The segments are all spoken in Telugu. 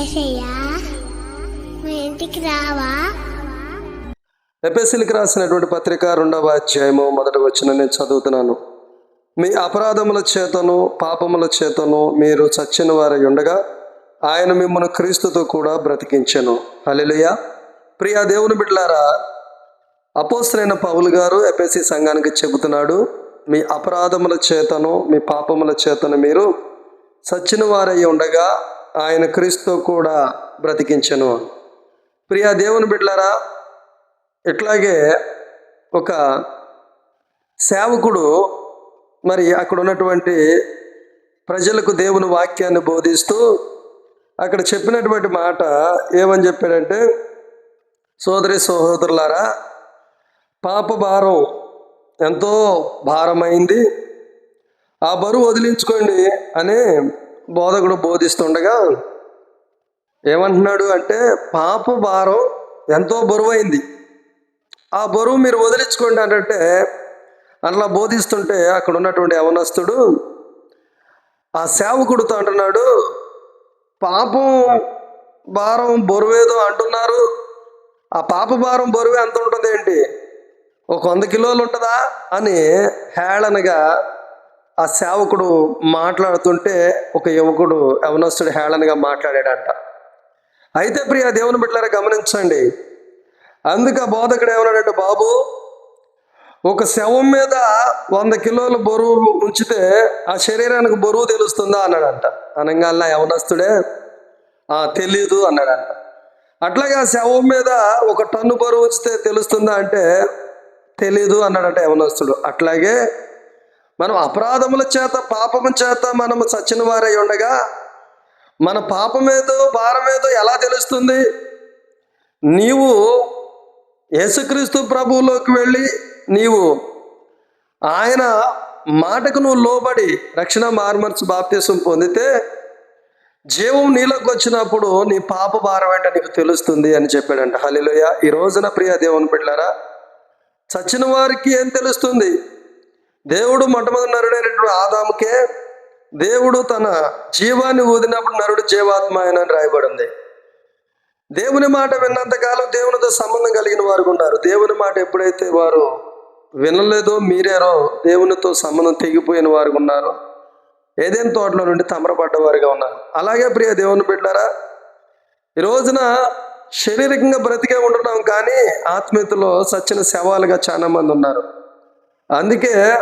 ఏసయ్యా మా ఇంటికి రావా? రాసినటువంటి పత్రిక రెండవ అధ్యాయము మొదటి వచ్చిన నేను చదువుతున్నాను. మీ అపరాధముల చేతను పాపముల చేతను మీరు చచ్చిన వారై ఉండగా ఆయన మిమ్మల్ని క్రీస్తుతో కూడా బ్రతికించెను. అలెలుయ ప్రియా దేవుని బిడ్లారా అపోసరైన పౌలు గారు ఎపిసి సంఘానికి చెబుతున్నాడు మీ అపరాధముల చేతను మీ పాపముల చేతను మీరు సచ్చిన వారై ఉండగా ఆయన క్రీస్తు కూడా బ్రతికించను. ప్రియా దేవుని బిడ్డలారా ఇట్లాగే ఒక సేవకుడు మరి అక్కడ ఉన్నటువంటి ప్రజలకు దేవుని వాక్యాన్ని బోధిస్తూ అక్కడ చెప్పినటువంటి మాట ఏమని చెప్పాడంటే సోదరి సహోదరులారా పాప భారం ఎంతో భారమైంది. ఆ బరువు వదిలించుకోండి అనే బోధకుడు బోధిస్తుండగా ఏమంటున్నాడు అంటే పాప భారం ఎంతో బరువైంది. ఆ బరువు మీరు వదిలించుకోండి అంటే అట్లా బోధిస్తుంటే అక్కడ ఉన్నటువంటి యవనస్తుడు ఆ సేవకుడితో అంటున్నాడు పాపం భారం బరువేదో అంటున్నారు. ఆ పాప భారం బరువు ఎంత ఉంటుంది ఏంటి? ఒక వంద కిలోలు ఉంటుందా? అని హేళనగా ఆ సేవకుడు మాట్లాడుతుంటే ఒక యువకుడు యవనస్తుడు హేళనగా మాట్లాడాడంట. అయితే ప్రియ దేవుని బిడ్డలారా గమనించండి. అందుకు ఆ బోధకుడు ఏమన్నాడంటే బాబు ఒక శవం మీద వంద కిలోల బరువు ఉంచితే ఆ శరీరానికి బరువు తెలుస్తుందా? అన్నాడంట. అనగానే యవనస్తుడే "ఆ, తెలీదు అన్నాడంట. అట్లాగే ఆ శవం మీద ఒక టన్ను బరువు ఉంచితే తెలుస్తుందా? అంటే తెలీదు అన్నాడంట యవనస్తుడు. అట్లాగే మనం అపరాధముల చేత పాపము చేత మనము చచ్చిన వారై ఉండగా మన పాపమేదో భారమేదో ఎలా తెలుస్తుంది? నీవు యేసుక్రీస్తు ప్రభువులోకి వెళ్ళి నీవు ఆయన మాటకు నువ్వు లోబడి రక్షణ మార్మర్చి బాప్తీసం పొందితే జీవం నీలోకి వచ్చినప్పుడు నీ పాప భారం అంటే నీకు తెలుస్తుంది అని చెప్పాడంట. హలిలోయ ఈ రోజున ప్రియ దేవుని పెట్టారా చచ్చిన వారికి ఏం తెలుస్తుంది? దేవుడు మొట్టమొదటి నరుడైనటువంటి ఆదాముకే దేవుడు తన జీవాన్ని ఊదినప్పుడు నరుడు జీవాత్మ అని రాయబడింది. దేవుని మాట విన్నంతకాలం దేవునితో సంబంధం కలిగిన వారు ఉన్నారు. దేవుని మాట ఎప్పుడైతే వారు వినలేదో మీరేరో దేవునితో సంబంధం తెగిపోయిన వారు ఉన్నారు. ఏదైనా తోటలో నుండి తమరపడ్డవారుగా ఉన్నారు. అలాగే ప్రియ దేవుని బిడ్డారా ఈ రోజున శారీరకంగా బ్రతికే ఉంటున్నాం కానీ ఆత్మీయతలో సచ్చిన శవాలుగా చాలా మంది ఉన్నారు. అందుకే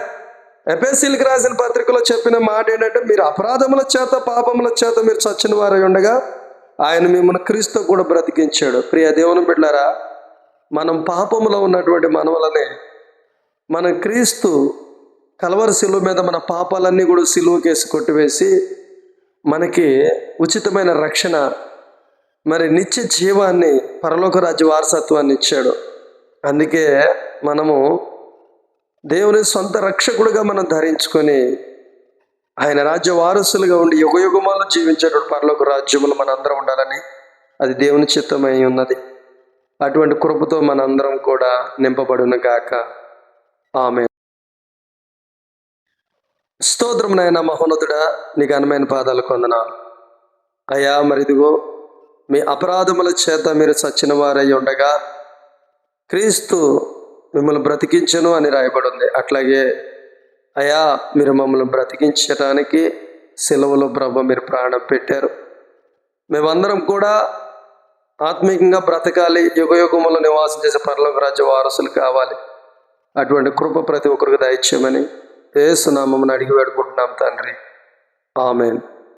ఎపెసిల్కి రాసిన పత్రికలో చెప్పిన మాట ఏంటంటే మీరు అపరాధముల చేత పాపముల చేత మీరు చచ్చిన వారై ఉండగా ఆయన మిమ్మల్ని క్రీస్తు కూడా బ్రతికించాడు. ప్రియ దేవుని బిడ్డారా మనం పాపములో ఉన్నటువంటి మనవలనే మన క్రీస్తు కలవరి శిలువ మీద మన పాపాలన్నీ కూడా సిలువకేసి కొట్టివేసి మనకి ఉచితమైన రక్షణ మరి నిత్య జీవాన్ని పరలోక రాజ్య వారసత్వాన్ని ఇచ్చాడు. అందుకే మనము దేవుని సొంత రక్షకుడిగా మనం ధరించుకొని ఆయన రాజ్య వారసులుగా ఉండి యుగ యుగమాలు జీవించేటువంటి పరలోక రాజ్యములు మనందరం ఉండాలని అది దేవుని చిత్తమై ఉన్నది. అటువంటి కృపతో మనందరం కూడా నింపబడును గాక. ఆమె స్తోత్రం నాయన మహోన్నతుడా నీ ఘనమైన పాదాలు కొందనాలు అయ్యా మరిదిగో మీ అపరాధముల చేత మీరు చచ్చిన వారై ఉండగా క్రీస్తు మిమ్మల్ని బ్రతికించను అని రాయబడింది. అట్లాగే అయా మీరు మమ్మల్ని బ్రతికించడానికి సెలవులో ప్రభ మీరు ప్రాణం పెట్టారు. మేమందరం కూడా ఆత్మీయంగా బ్రతకాలి యుగయుగములో నివాసం చేసే పరలోక రాజ్య వారసులు కావాలి. అటువంటి కృప ప్రతి ఒక్కరికి దయచేయమని ఏసునామని అడిగి వేడుకుంటున్నాం తండ్రి. ఆమెన్.